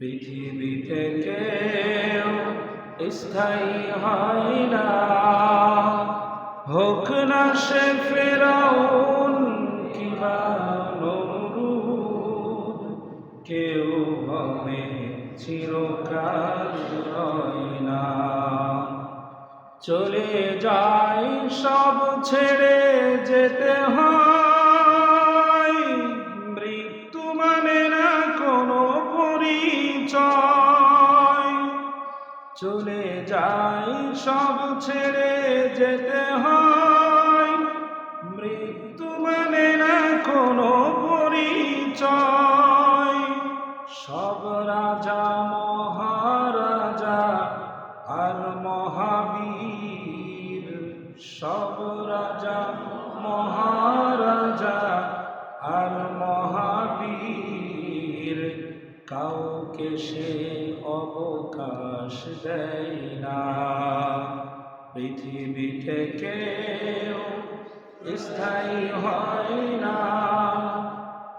পৃথিবীতে কেউ স্থায়ী হয় না। হোক না সে ফেরাউন কিবা নমরুদ, কেউ হবে চিরকাল হয় না। চলে যায় সব ছেড়ে যেতে হয়। চলে যায় সব ছেড়ে যেতে হয়। মৃত্যু মানে না কোনো পরিচয়। সব রাজা, মহারাজা আর মহাবীর, সব রাজা, মহারাজা আর মহাবীর, কাউকে সে অবকাশ দেয় না। পৃথিবী থেকে স্থায়ী হয় না।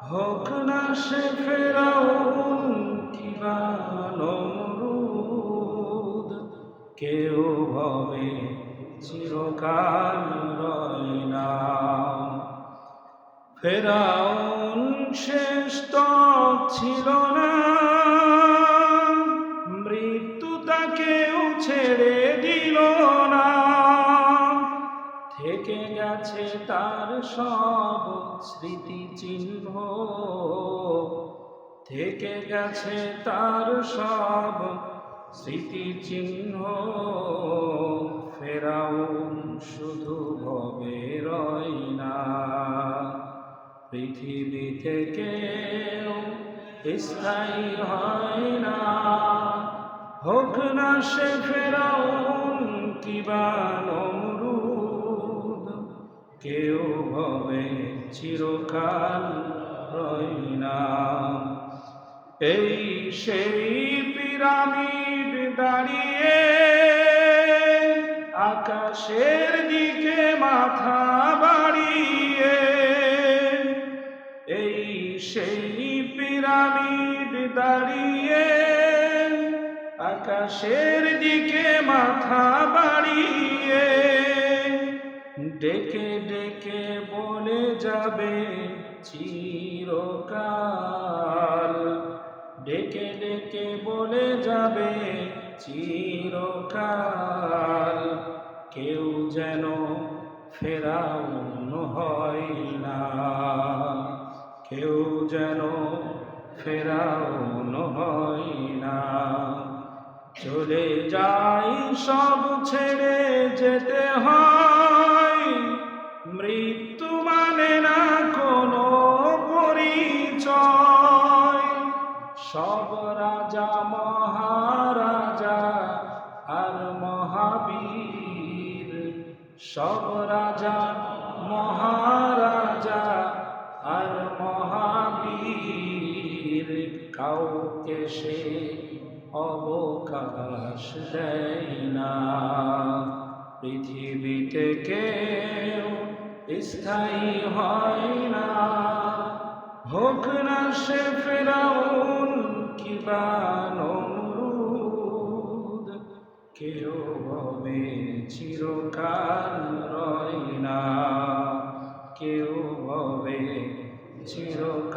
হোক না সে ফেরাউন কিবা নমরুদ, কেউ হবে চিরকাল রয় না। ফেরাউন শ্রেষ্ঠ ছিল না। ছেড়ে দিল না। থেকে গেছে তার সব স্মৃতি চিহ্ন। থেকে গেছে তার সব স্মৃতি চিহ্ন। ফেরাউন শুধু ভবে রয় না। পৃথিবী থেকে স্থায়ী হয় না। হোক না সে ফেরাউন কিবা নমরুদ, কেউ হবে চিরকাল রয় না। এই সেই পিরামিড দাঁড়িয়ে আকাশের দিকে মাথা বাড়িয়ে, এই সেই পিরামিড দাঁড়িয়ে আকাশের দিকে মাথা বাড়িয়ে ডেকে ডেকে বলে যাবে চিরকাল। ডেকে ডেকে বলে যাবে চিরকাল। কেউ যেন ফেরাউন হয় না। কেউ যেন ফেরাউন হয় না। চলে যাই সব ছেড়ে যেতে হয়। মৃত্যু মানে না কোনো পরিচয়। সব রাজা, মহারাজা আর মহাবীর। সব রাজা, মহারাজা আর মহাবীর। কাউকে সে অবকাশ দেয় না। পৃথিবীতে কেউ স্থায়ী হয় না। হোক না সে ফেরাউন কিবা কেউ হবে চিরকাল রয় না। কেউ হবে চিরকাল